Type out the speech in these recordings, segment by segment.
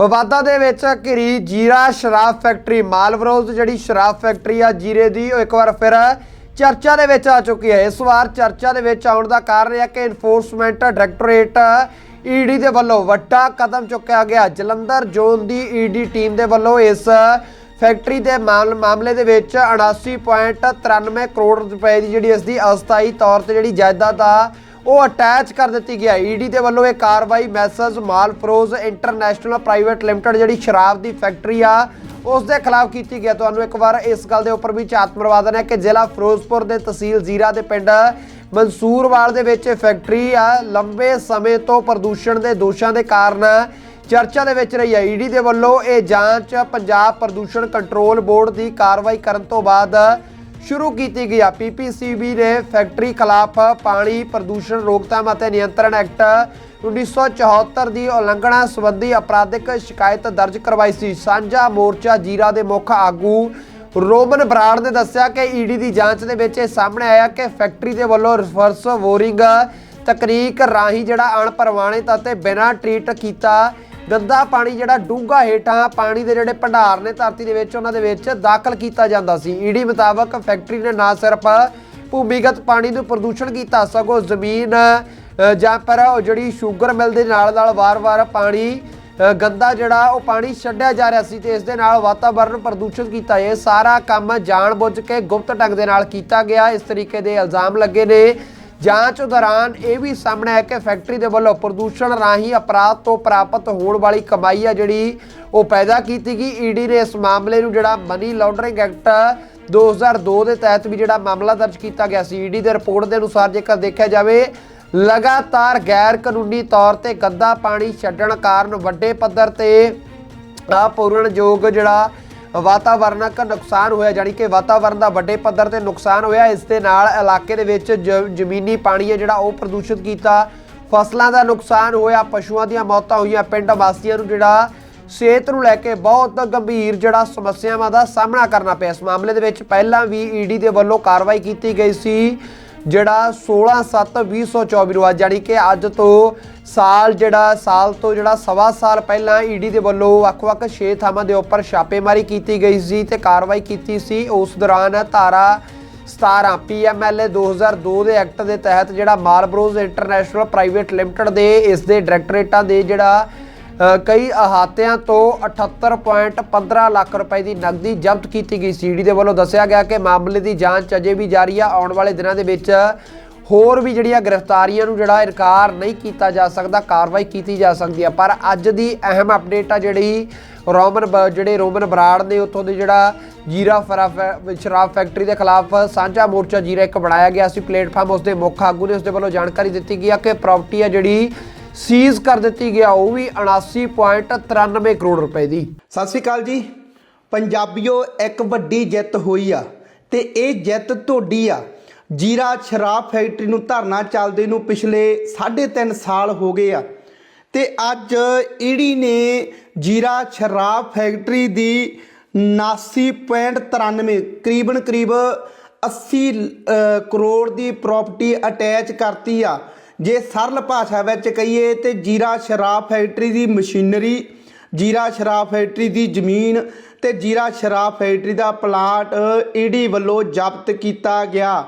ਵਿਵਾਦਾਂ ਦੇ ਵਿੱਚ ਘਿਰੀ ਜੀਰਾ ਸ਼ਰਾਬ ਫੈਕਟਰੀ, ਮਾਲਵਰੋਜ਼ ਜਿਹੜੀ ਸ਼ਰਾਬ ਫੈਕਟਰੀ ਆ ਜੀਰੇ ਦੀ, ਉਹ ਇੱਕ ਵਾਰ ਫਿਰ ਚਰਚਾ ਦੇ ਵਿੱਚ ਆ ਚੁੱਕੀ ਹੈ। ਇਸ ਵਾਰ ਚਰਚਾ ਦੇ ਵਿੱਚ ਆਉਣ ਦਾ ਕਾਰਨ ਇਹ ਹੈ ਕਿ ਇਨਫੋਰਸਮੈਂਟ ਡਾਇਰੈਕਟੋਰੇਟ ਈਡੀ ਦੇ ਵੱਲੋਂ ਵੱਡਾ ਕਦਮ ਚੁੱਕਿਆ ਗਿਆ। ਜਲੰਧਰ ਜ਼ੋਨ ਦੀ ਈਡੀ ਟੀਮ ਦੇ ਵੱਲੋਂ ਇਸ ਫੈਕਟਰੀ ਦੇ ਮਾਮਲ- ਮਾਮਲੇ ਦੇ ਵਿੱਚ 79.93 ਕਰੋੜ ਰੁਪਏ ਦੀ ਜਿਹੜੀ ਇਸ ਦੀ ਅਸਥਾਈ ਤੌਰ ਤੇ ਜਿਹੜੀ ਜਾਇਦਾਦ ਆ ਉਹ ਅਟੈਚ ਕਰ ਦਿੱਤੀ ਗਿਆ। ਈਡੀ ਦੇ ਵੱਲੋਂ ਇਹ ਕਾਰਵਾਈ messrs Malfroz international private limited ਜਿਹੜੀ ਸ਼ਰਾਬ ਦੀ ਫੈਕਟਰੀ ਆ, ਉਸ ਦੇ ਖਿਲਾਫ ਕੀਤੀ ਗਿਆ ਤੁਹਾਨੂੰ ਇੱਕ ਵਾਰ ਇਸ ਗੱਲ ਦੇ ਉੱਪਰ ਵੀ ਝਾਤ ਮਰਵਾ ਹੈ ਕਿ ਜ਼ਿਲ੍ਹਾ ਫਿਰੋਜ਼ਪੁਰ ਦੇ ਤਹਿਸੀਲ ਜ਼ੀਰਾ ਦੇ ਪਿੰਡ ਮਨਸੂਰਵਾਲ ਦੇ ਵਿੱਚ ਇਹ ਫੈਕਟਰੀ ਆ। ਲੰਬੇ ਸਮੇਂ ਤੋਂ ਪ੍ਰਦੂਸ਼ਣ ਦੇ ਦੋਸ਼ਾਂ ਦੇ ਕਾਰਨ ਚਰਚਾ ਦੇ ਵਿੱਚ ਰਹੀ ਹੈ। ਈਡੀ ਦੇ ਵੱਲੋਂ ਇਹ ਜਾਂਚ ਪੰਜਾਬ ਪ੍ਰਦੂਸ਼ਣ ਕੰਟਰੋਲ ਬੋਰਡ ਦੀ ਕਾਰਵਾਈ ਕਰਨ ਤੋਂ ਬਾਅਦ ਸ਼ੁਰੂ ਕੀਤੀ ਗਈ ਆ। ਪੀਪੀਸੀਬੀ ਨੇ ਫੈਕਟਰੀ ਖਿਲਾਫ ਪਾਣੀ ਪ੍ਰਦੂਸ਼ਣ ਰੋਕਥਾਮ ਅਤੇ ਨਿਯੰਤਰਣ ਐਕਟ 1974 ਦੀ ਉਲੰਘਣਾ ਸੰਬੰਧੀ ਅਪਰਾਧਿਕ ਸ਼ਿਕਾਇਤ ਦਰਜ ਕਰਵਾਈ ਸੀ। ਸਾਂਝਾ ਮੋਰਚਾ ਜੀਰਾ ਦੇ ਮੁੱਖ ਆਗੂ ਰੋਮਨ ਬਰਾੜ ਨੇ ਦੱਸਿਆ ਕਿ ਈਡੀ ਦੀ ਜਾਂਚ ਦੇ ਵਿੱਚ ਇਹ ਸਾਹਮਣੇ ਆਇਆ ਕਿ ਫੈਕਟਰੀ ਦੇ ਵੱਲੋਂ ਰਿਵਰਸ ਵੋਰਿੰਗ ਤਕਨੀਕ ਰਾਹੀਂ ਜਿਹੜਾ ਅਣਪਰਵਾਣਿਤ ਅਤੇ ਬਿਨਾਂ ਟ੍ਰੀਟ ਕੀਤਾ ਗੰਦਾ ਪਾਣੀ ਜਿਹੜਾ ਡੂੰਘਾ ਹੇਠਾਂ ਪਾਣੀ ਦੇ ਜਿਹੜੇ ਭੰਡਾਰ ਨੇ ਧਰਤੀ ਦੇ ਵਿੱਚ, ਉਹਨਾਂ ਦੇ ਵਿੱਚ ਦਾਖਲ ਕੀਤਾ ਜਾਂਦਾ ਸੀ। ਈਡੀ ਮੁਤਾਬਕ ਫੈਕਟਰੀ ਨੇ ਨਾ ਸਿਰਫ ਭੂਮੀਗਤ ਪਾਣੀ ਨੂੰ ਪ੍ਰਦੂਸ਼ਣ ਕੀਤਾ, ਸਗੋਂ ਜ਼ਮੀਨ ਜਾਂ ਪਰ ਉਹ ਜਿਹੜੀ ਸ਼ੂਗਰ ਮਿਲ ਦੇ ਨਾਲ ਨਾਲ ਵਾਰ-ਵਾਰ ਪਾਣੀ ਗੰਦਾ ਜਿਹੜਾ ਉਹ ਪਾਣੀ ਛੱਡਿਆ ਜਾ ਰਿਹਾ ਸੀ ਤੇ ਇਸ ਦੇ ਨਾਲ ਵਾਤਾਵਰਣ ਪ੍ਰਦੂਸ਼ਿਤ ਕੀਤਾ। ਇਹ ਸਾਰਾ ਕੰਮ ਜਾਣਬੁੱਝ ਕੇ ਗੁਪਤ ਢੰਗ ਦੇ ਨਾਲ ਕੀਤਾ ਗਿਆ। ਇਸ ਤਰੀਕੇ ਦੇ ਇਲਜ਼ਾਮ ਲੱਗੇ ਨੇ। ਜਾਂਚ ਦੌਰਾਨ ਇਹ ਵੀ ਸਾਹਮਣੇ ਆਇਆ ਕਿ ਫੈਕਟਰੀ ਦੇ ਵੱਲੋਂ ਪ੍ਰਦੂਸ਼ਣ ਰਾਹੀਂ ਅਪਰਾਧ ਤੋਂ ਪ੍ਰਾਪਤ ਹੋਣ ਵਾਲੀ ਕਮਾਈ ਆ ਜਿਹੜੀ ਉਹ ਪੈਦਾ ਕੀਤੀ ਗਈ। ਈਡੀ ਨੇ ਇਸ ਮਾਮਲੇ ਨੂੰ ਜਿਹੜਾ ਮਨੀ ਲਾਂਡਰਿੰਗ ਐਕਟ 2002 ਦੇ ਤਹਿਤ ਵੀ ਜਿਹੜਾ ਮਾਮਲਾ ਦਰਜ ਕੀਤਾ ਗਿਆ ਸੀ। ਈਡੀ ਦੇ ਰਿਪੋਰਟ ਦੇ ਅਨੁਸਾਰ ਜੇਕਰ ਦੇਖਿਆ ਜਾਵੇ, ਲਗਾਤਾਰ ਗੈਰ ਕਾਨੂੰਨੀ ਤੌਰ ਤੇ ਗੰਦਾ ਪਾਣੀ ਛੱਡਣ ਕਾਰਨ ਵੱਡੇ ਪੱਧਰ ਤੇ ਅਪੂਰਣਯੋਗ ਜਿਹੜਾ ਵਾਤਾਵਰਣਕ ਨੁਕਸਾਨ ਹੋਇਆ ਜਾਨੀ ਕਿ ਵਾਤਾਵਰਣ ਦਾ ਵੱਡੇ ਪੱਧਰ ਤੇ ਨੁਕਸਾਨ ਹੋਇਆ। ਇਸ ਦੇ ਨਾਲ ਇਲਾਕੇ ਦੇ ਵਿੱਚ ਜ- ਜ਼ਮੀਨੀ ਪਾਣੀ ਹੈ ਜਿਹੜਾ ਉਹ ਪ੍ਰਦੂਸ਼ਿਤ ਕੀਤਾ। ਫਸਲਾਂ ਦਾ ਨੁਕਸਾਨ ਹੋਇਆ, ਪਸ਼ੂਆਂ ਦੀਆਂ ਮੌਤਾਂ ਹੋਈਆਂ। ਪਿੰਡ ਵਾਸੀਆਂ ਨੂੰ ਜਿਹੜਾ ਸਿਹਤ ਨੂੰ ਲੈ ਕੇ ਬਹੁਤ ਗੰਭੀਰ ਜਿਹੜਾ ਸਮੱਸਿਆਵਾਂ ਦਾ ਸਾਹਮਣਾ ਕਰਨਾ ਪਿਆ। ਇਸ ਮਾਮਲੇ ਦੇ ਵਿੱਚ ਪਹਿਲਾਂ ਵੀ ਈਡੀ ਦੇ ਵੱਲੋਂ ਕਾਰਵਾਈ ਕੀਤੀ ਗਈ ਸੀ। ਜਿਹੜਾ 16/7/2024 ਨੂੰ ਅੱਜ ਜਾਣੀ ਕਿ ਅੱਜ ਤੋਂ ਸਾਲ ਜਿਹੜਾ, ਸਾਲ ਤੋਂ ਜਿਹੜਾ ਸਵਾ ਸਾਲ ਪਹਿਲਾਂ ਈਡੀ ਦੇ ਵੱਲੋਂ ਵੱਖ-ਵੱਖ 6 ਥਾਵਾਂ ਦੇ ਉੱਪਰ ਛਾਪੇਮਾਰੀ ਕੀਤੀ ਗਈ ਸੀ ਤੇ ਕਾਰਵਾਈ ਕੀਤੀ ਸੀ। ਉਸ ਦੌਰਾਨ ਧਾਰਾ 17 ਪੀਐਮਐਲਏ 2002 ਦੇ ਐਕਟ ਦੇ ਤਹਿਤ ਜਿਹੜਾ ਮਾਲਬਰੋਜ਼ ਇੰਟਰਨੈਸ਼ਨਲ ਪ੍ਰਾਈਵੇਟ ਲਿਮਟਿਡ ਦੇ, ਇਸ ਦੇ ਡਾਇਰੈਕਟੋਰੇਟਾਂ ਦੇ ਜਿਹੜਾ ਕਈ ਅਹਾਤਿਆਂ ਤੋਂ 78.15 ਲੱਖ ਰੁਪਏ ਦੀ ਨਕਦੀ ਜ਼ਬਤ ਕੀਤੀ ਗਈ ਸੀਡੀ ਦੇ ਵੱਲੋਂ ਦੱਸਿਆ ਗਿਆ ਕਿ ਮਾਮਲੇ ਦੀ ਜਾਂਚ ਅਜੇ ਵੀ ਜਾਰੀ ਆ। ਆਉਣ ਵਾਲੇ ਦਿਨਾਂ ਦੇ ਵਿੱਚ ਹੋਰ ਵੀ ਜਿਹੜੀਆਂ ਗ੍ਰਿਫਤਾਰੀਆਂ ਨੂੰ ਜਿਹੜਾ ਇਨਕਾਰ ਨਹੀਂ ਕੀਤਾ ਜਾ ਸਕਦਾ, ਕਾਰਵਾਈ ਕੀਤੀ ਜਾ ਸਕਦੀ ਹੈ ਪਰ ਅੱਜ ਦੀ ਅਹਿਮ ਅਪਡੇਟ ਆ ਜਿਹੜੀ ਰੋਮਨ ਬ- ਜਿਹੜੇ ਰੋਮਨ ਬਰਾੜ ਨੇ, ਉੱਥੋਂ ਦੇ ਜਿਹੜਾ ਜੀਰਾ ਫਰਾ ਫੈ- ਸ਼ਰਾਬ ਫੈਕਟਰੀ ਦੇ ਖਿਲਾਫ ਸਾਂਝਾ ਮੋਰਚਾ ਜੀਰਾ ਇੱਕ ਬਣਾਇਆ ਗਿਆ ਸੀ। ਪਲੇਟਫਾਰਮ ਉਸ ਦੇ ਮੁੱਖ ਆਗੂ ਨੇ ਉਸ ਦੇ ਵੱਲੋਂ ਜਾਣਕਾਰੀ ਦਿੱਤੀ ਗਈ ਆ ਕਿ ਪ੍ਰਾਪਰਟੀ ਆ ਜਿਹੜੀ ਸੀਜ਼ ਕਰ ਦਿੱਤੀ ਗਿਆ, ਉਹ ਵੀ 79.93 ਕਰੋੜ ਰੁਪਏ ਦੀ। ਸਤਿ ਸ਼੍ਰੀ ਅਕਾਲ ਜੀ। ਪੰਜਾਬੀਓ, ਇੱਕ ਵੱਡੀ ਜਿੱਤ ਹੋਈ ਆ ਤੇ ਇਹ ਜਿੱਤ ਤੁਹਾਡੀ ਆ। ਜੀਰਾ ਸ਼ਰਾਬ ਫੈਕਟਰੀ ਨੂੰ ਧਰਨਾ ਚੱਲਦੇ ਨੂੰ ਪਿਛਲੇ 3.5 ਸਾਲ ਹੋ ਗਏ ਆ ਤੇ ਅੱਜ ਈਡੀ ਨੇ ਜੀਰਾ ਸ਼ਰਾਬ ਫੈਕਟਰੀ ਦੀ 79.93 ਕਰੀਬਨ ਕਰੀਬ 80 ਕਰੋੜ ਦੀ ਪ੍ਰਾਪਰਟੀ ਅਟੈਚ ਕਰਤੀ ਆ। ਜੇ ਸਰਲ ਭਾਸ਼ਾ ਵਿੱਚ ਕਹੀਏ ਤੇ ਜੀਰਾ ਸ਼ਰਾਬ ਫੈਕਟਰੀ ਦੀ ਮਸ਼ੀਨਰੀ, ਜੀਰਾ ਸ਼ਰਾਬ ਫੈਕਟਰੀ ਦੀ ਜ਼ਮੀਨ ਤੇ ਜੀਰਾ ਸ਼ਰਾਬ ਫੈਕਟਰੀ ਦਾ ਪਲਾਟ ਈਡੀ ਵੱਲੋਂ ਜ਼ਬਤ ਕੀਤਾ ਗਿਆ।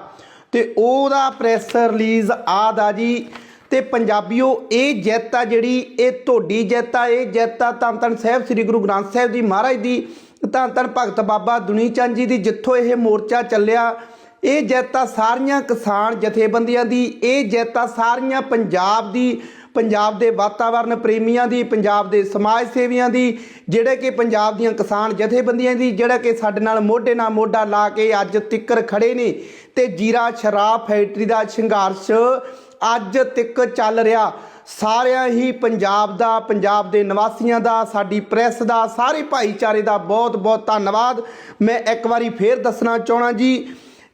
ਤੇ ਉਹਦਾ ਪ੍ਰੈਸ ਰਿਲੀਜ਼ ਆਦਾ ਜੀ। ਤੇ ਪੰਜਾਬੀਓ, ਇਹ ਜਿੱਤ ਆ ਜਿਹੜੀ, ਇਹ ਤੁਹਾਡੀ ਜਿੱਤ ਆ, ਇਹ ਜਿੱਤ ਆ। ਧੰਨ ਧੰਨ ਸਾਹਿਬ, ਸ੍ਰੀ ਗੁਰੂ ਗ੍ਰੰਥ ਸਾਹਿਬ ਜੀ ਮਹਾਰਾਜ ਦੀ। ਧੰਨ ਧੰਨ ਭਗਤ ਬਾਬਾ ਦੁਨੀ ਚੰਦ ਜੀ ਦੀ, ਜਿੱਥੋਂ ਇਹ ਮੋਰਚਾ ਚੱਲਿਆ। ਇਹ ਜੈਤਾ ਸਾਰੀਆਂ ਕਿਸਾਨ ਜਥੇਬੰਦੀਆਂ ਦੀ, ਇਹ ਜੈਤਾ ਸਾਰੀਆਂ ਪੰਜਾਬ ਦੀ, ਪੰਜਾਬ ਦੇ ਵਾਤਾਵਰਣ ਪ੍ਰੇਮੀਆਂ ਦੀ, ਪੰਜਾਬ ਦੇ ਸਮਾਜ ਸੇਵੀਆਂ ਦੀ, ਜਿਹੜੇ ਕਿ ਪੰਜਾਬ ਦੀਆਂ ਕਿਸਾਨ ਜਥੇਬੰਦੀਆਂ ਦੀ, ਜਿਹੜਾ ਕਿ ਸਾਡੇ ਨਾਲ ਮੋਢੇ ਨਾਲ ਮੋਢਾ ਲਾ ਕੇ ਅੱਜ ਤਿੱਕਰ ਖੜੇ ਨੇ ਤੇ ਜੀਰਾ ਸ਼ਰਾਬ ਫੈਕਟਰੀ ਦਾ ਸੰਘਰਸ਼ ਅੱਜ ਤੱਕ ਚੱਲ ਰਿਹਾ। ਸਾਰਿਆਂ ਹੀ ਪੰਜਾਬ ਦਾ, ਪੰਜਾਬ ਦੇ ਨਿਵਾਸੀਆਂ ਦਾ, ਸਾਡੀ ਪ੍ਰੈਸ ਦਾ, ਸਾਰੇ ਭਾਈਚਾਰੇ ਦਾ ਬਹੁਤ ਬਹੁਤ ਧੰਨਵਾਦ। ਮੈਂ ਇੱਕ ਵਾਰੀ ਫੇਰ ਦੱਸਣਾ ਚਾਹਣਾ ਜੀ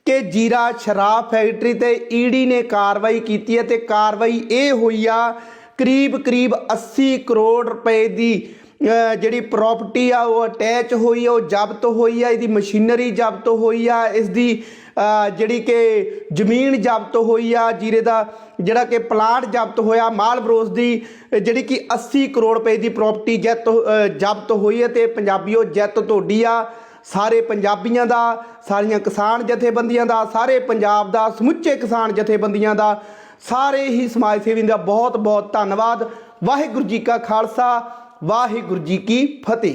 ਕਿ ਜੀਰਾ ਸ਼ਰਾਬ ਫੈਕਟਰੀ ਤੇ ਈਡੀ ਨੇ ਕਾਰਵਾਈ ਕੀਤੀ ਹੈ ਤੇ ਕਾਰਵਾਈ ਇਹ ਹੋਈ ਆ, ਕਰੀਬ ਕਰੀਬ 80 ਕਰੋੜ ਰੁਪਏ ਦੀ ਜਿਹੜੀ ਪ੍ਰਾਪਰਟੀ ਆ, ਉਹ ਅਟੈਚ ਹੋਈ ਆ, ਉਹ ਜ਼ਬਤ ਹੋਈ ਆ, ਇਹਦੀ ਮਸ਼ੀਨਰੀ ਜ਼ਬਤ ਹੋਈ ਆ ਇਸ ਦੀ ਜਿਹੜੀ ਕਿ ਜ਼ਮੀਨ ਜ਼ਬਤ ਹੋਈ ਆ, ਜੀਰੇ ਦਾ ਜਿਹੜਾ ਕਿ ਪਲਾਟ ਜ਼ਬਤ ਹੋਇਆ, ਮਾਲ ਬਰੋਸ ਦੀ ਜਿਹੜੀ ਕਿ 80 ਕਰੋੜ ਰੁਪਏ ਦੀ ਪ੍ਰਾਪਰਟੀ ਜੈਤ, ਅਹ, ਜ਼ਬਤ ਹੋਈ ਹੈ ਤੇ ਪੰਜਾਬੀਓ ਜੈਤ ਤੁਹਾਡੀ ਆ। ਸਾਰੇ ਪੰਜਾਬੀਆਂ ਦਾ, ਸਾਰੀਆਂ ਕਿਸਾਨ ਜਥੇਬੰਦੀਆਂ ਦਾ, ਸਾਰੇ ਪੰਜਾਬ ਦਾ, ਸਮੁੱਚੇ ਕਿਸਾਨ ਜਥੇਬੰਦੀਆਂ ਦਾ, ਸਾਰੇ ਹੀ ਸਮਾਜ ਸੇਵੀਆਂ ਦਾ ਬਹੁਤ ਬਹੁਤ ਧੰਨਵਾਦ। ਵਾਹਿਗੁਰੂ ਜੀ ਕਾ ਖਾਲਸਾ, ਵਾਹਿਗੁਰੂ ਜੀ ਕੀ ਫਤਿਹ।